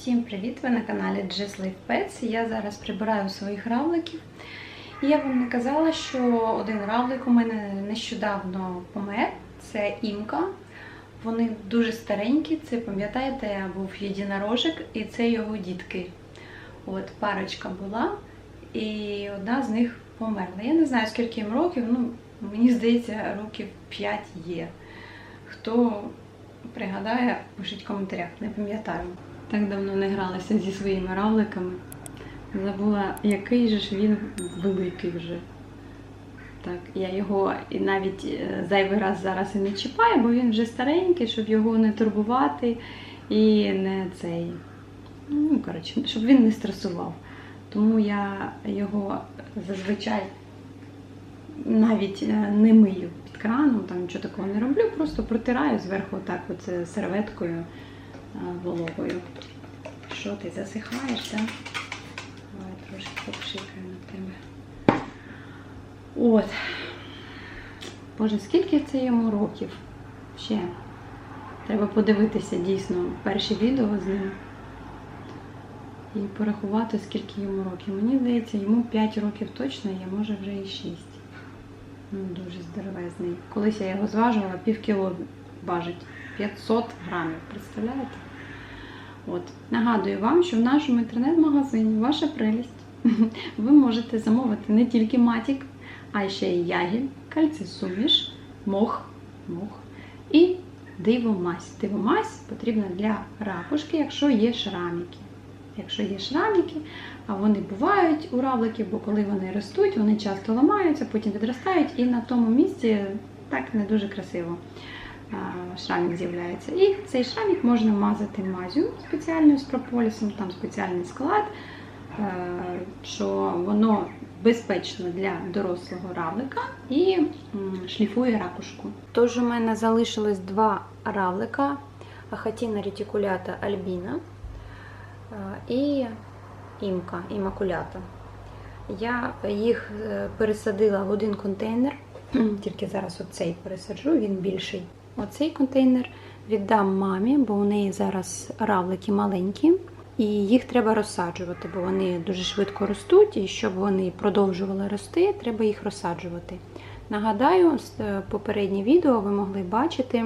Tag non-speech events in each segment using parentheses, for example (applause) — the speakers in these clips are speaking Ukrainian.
Всім привіт! Ви на каналі Just Live Pets. Я зараз прибираю своїх равликів. І я вам не казала, що один равлик у мене нещодавно помер. Це імка. Вони дуже старенькі. Це, пам'ятаєте, був єдинорожик, і це його дітки. От парочка була, і одна з них померла. Я не знаю, скільки їм років, ну, мені здається, років 5 є. Хто пригадає, пишіть в коментарях, не пам'ятаю. Так давно не гралася зі своїми равликами. Забула, який же ж він великий вже. Так, я його і навіть е, зайвий раз зараз і не чіпаю, бо він вже старенький, щоб його не турбувати і не цей. Ну, коротше, щоб він не стресував. Тому я його зазвичай навіть е, не мию під краном, там нічого такого не роблю, просто протираю зверху так оце серветкою вологою. Що ти засихаєш, так? Давай трошки попшикаю на тебе. От. Боже, скільки це йому років? Ще. Треба подивитися дійсно перші відео з ним. І порахувати, скільки йому років. Мені здається, йому 5 років точно є, може вже і 6. Ну, дуже здоровезний. Колись я його зважила, пів кіло важить. 500 грамів. Представляєте? От. Нагадую вам, що в нашому інтернет-магазині ваша прелість. (laughs) Ви можете замовити не тільки матік, а ще й ягіль, кальцисуміш, мох, мох і дивомазь. Дивомазь потрібна для ракушки, якщо є шраміки. Якщо є шраміки, а вони бувають у равликів, бо коли вони ростуть, вони часто ламаються, потім відростають, і на тому місці так не дуже красиво шрамік з'являється. І цей шрамік можна мазати мазю спеціальною з прополісом, там спеціальний склад, е, що воно безпечно для дорослого равлика і шліфує ракушку. Тож у мене залишилось два равлика Ахатіна ретикулята Альбіна е, і імка, імакулята. Я їх е, пересадила в один контейнер, (clears throat) тільки зараз оцей пересаджу, він більший. Оцей контейнер віддам мамі, бо у неї зараз равлики маленькі, і їх треба розсаджувати, бо вони дуже швидко ростуть, і щоб вони продовжували рости, треба їх розсаджувати. Нагадаю, е, попереднє відео ви могли бачити,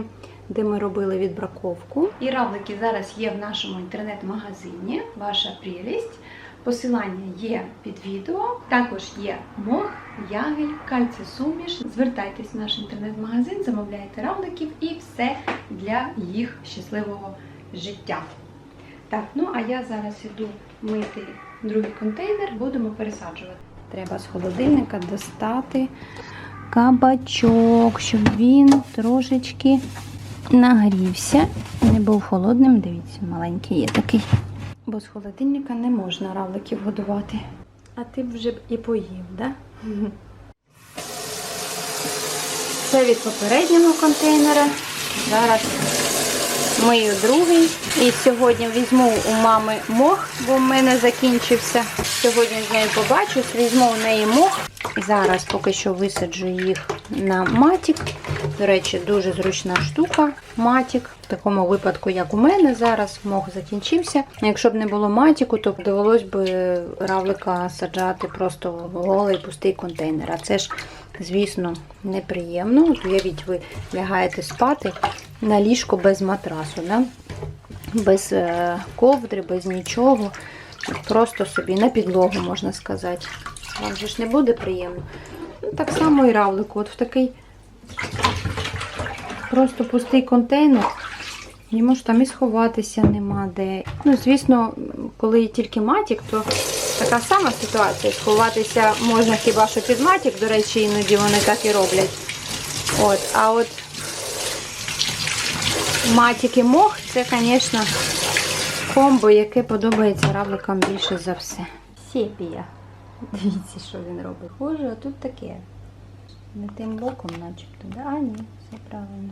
де ми робили відбраковку. І равлики зараз є в нашому інтернет-магазині. Ваша прелість. Посилання є під відео. Також є мох, ягель, кальцій-суміш. Звертайтесь в наш інтернет-магазин, замовляйте равликів і все для їх щасливого життя. Так, ну а я зараз іду мити другий контейнер, будемо пересаджувати. Треба з холодильника достати кабачок, щоб він трошечки нагрівся. Не був холодним. Дивіться, маленький є такий. Бо з холодильника не можна равликів годувати. А ти б вже б і поїв, да? Це від попереднього контейнера. Зараз мию другий. І сьогодні візьму у мами мох, бо в мене закінчився. Сьогодні з нею побачусь, візьму у неї мох. Зараз поки що висаджу їх на матік. До речі, дуже зручна штука. Матік. В такому випадку, як у мене зараз, мох закінчився. Якщо б не було матіку, то довелось би равлика саджати просто в голий пустий контейнер. А це ж, звісно, неприємно. От уявіть, ви лягаєте спати на ліжко без матрасу, да? без е, ковдри, без нічого. Просто собі на підлогу, можна сказати. Вам же ж не буде приємно. Ну, так само і равлику. От в такий просто пустий контейнер. Йому ж там і сховатися нема де. Ну, звісно, коли тільки матік, то така сама ситуація. Сховатися можна хіба що під матік, до речі, іноді вони так і роблять. От, а от матік і мох це, звісно, комбо, яке подобається равликам більше за все. Сепія. Дивіться, що він робить. Боже, а тут таке. Не тим боком, начебто. А, ні, все правильно.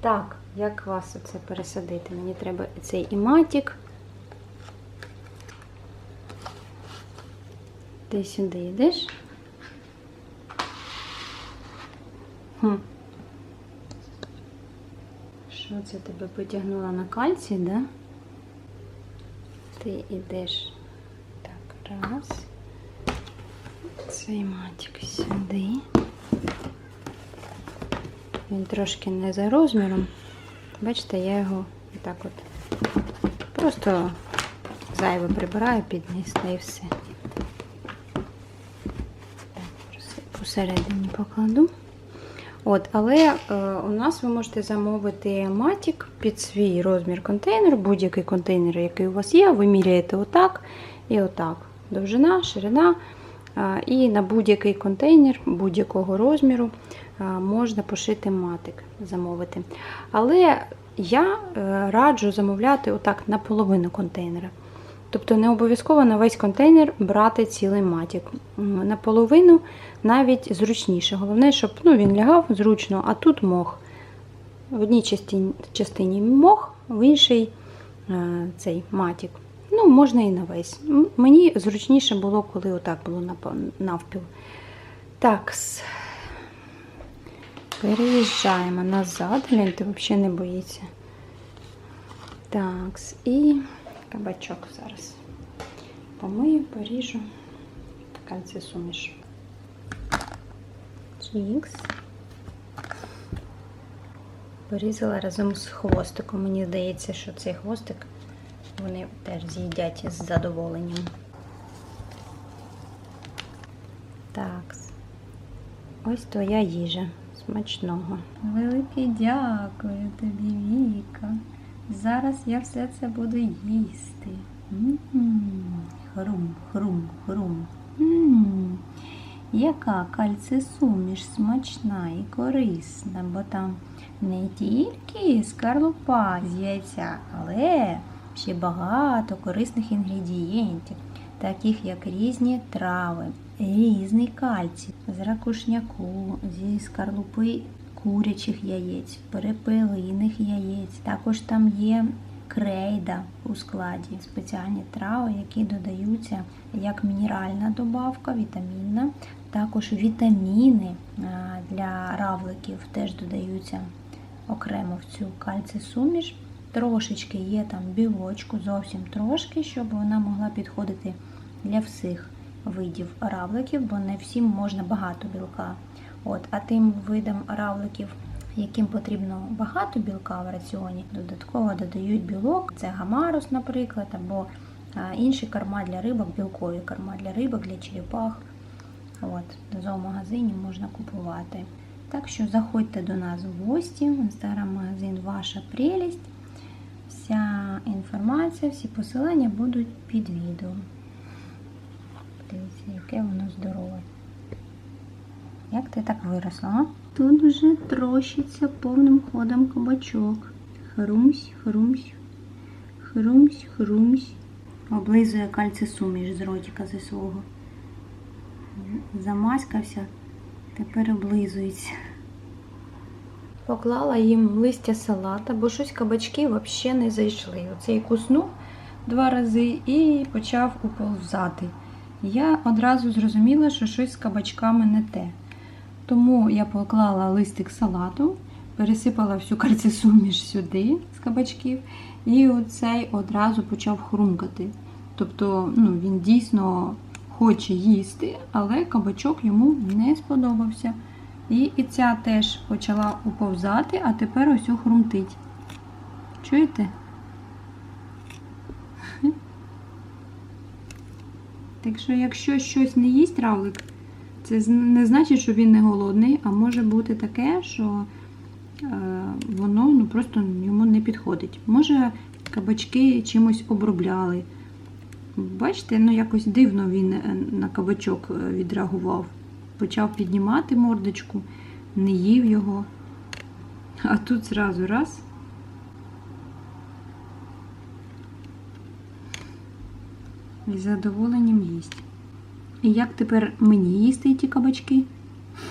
Так, як вас оце пересадити? Мені треба цей іматік. Ти сюди йдеш. Що це тебе потягнула на кальцій, да? Ти йдеш так, раз. Цей матик сюди. Він трошки не за розміром. Бачите, я його так от просто зайве прибираю під низ та і все. Посередині покладу. От, але е, у нас ви можете замовити матік під свій розмір контейнеру, будь-який контейнер, який у вас є, ви міряєте отак і отак. Довжина, ширина. І на будь-який контейнер будь-якого розміру можна пошити матик, замовити. Але я е, раджу замовляти отак на половину контейнера. Тобто не обов'язково на весь контейнер брати цілий матік. Наполовину навіть зручніше. Головне, щоб ну, він лягав зручно, а тут мох. В одній частині, частині мох, в іншій е, цей матік. Ну, можна і на весь. Мені зручніше було, коли отак було навпіл. Так, переїжджаємо назад. Гляньте, взагалі не боїться. Так, і кабачок зараз. Помию, поріжу. Кальцій суміш. Чікс. Порізала разом з хвостиком. Мені здається, що цей хвостик вони теж з'їдять з задоволенням. Так. Ось твоя їжа. Смачного. Велике дякую тобі, Віка. Зараз я все це буду їсти. Хрум, хрум, хрум. Яка кальцисуміш смачна і корисна, бо там не тільки скарлупа з яйця, але ще багато корисних інгредієнтів, таких як різні трави, різний кальцій з ракушняку, зі скарлупи курячих яєць, перепелиних яєць. Також там є крейда у складі, спеціальні трави, які додаються як мінеральна добавка, вітамінна. Також вітаміни для равликів теж додаються окремо в цю кальций-суміш. Трошечки є там білочку, зовсім трошки, щоб вона могла підходити для всіх видів равликів, бо не всім можна багато білка. От, а тим видам равликів, яким потрібно багато білка в раціоні, додатково додають білок. Це гамарус, наприклад, або інші корма для рибок, білкові корма для рибок, для черепах. От, в зоомагазині можна купувати. Так що заходьте до нас в гості інстаграм-магазин Ваша прелість. Вся інформація, всі посилання будуть під відео. Подивіться, яке воно здорове. Як ти так виросла? Тут вже трощиться повним ходом кабачок. Хрумсь, хрумсь, хрумсь, хрумсь. Облизує кальций-суміш з ротика зі свого. Замаскався, тепер облизується. Поклала їм листя салата, бо щось кабачки взагалі не зайшли. Оцей куснув два рази і почав уповзати. Я одразу зрозуміла, що щось з кабачками не те. Тому я поклала листик салату, пересипала всю кальцисуміш сюди з кабачків, і оцей одразу почав хрумкати. Тобто ну, він дійсно хоче їсти, але кабачок йому не сподобався. І, і ця теж почала уповзати, а тепер ось хрумтить. Чуєте? Так що, якщо щось не їсть равлик, це не значить, що він не голодний, а може бути таке, що е, воно ну, просто йому не підходить. Може, кабачки чимось обробляли. Бачите, ну якось дивно він е, на кабачок е, відреагував. Почав піднімати мордочку, не їв його. А тут зразу раз. І з задоволенням їсть. І як тепер мені їсти ті кабачки?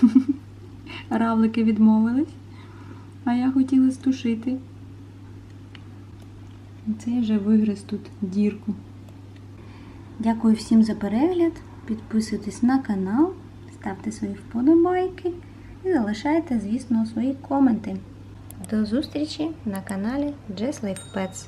(laughs) Равлики відмовились, а я хотіла стушити. Це вже вигриз тут дірку. Дякую всім за перегляд. Підписуйтесь на канал, ставте свої вподобайки і залишайте, звісно, свої коменти. До зустрічі на каналі Just Life Pets.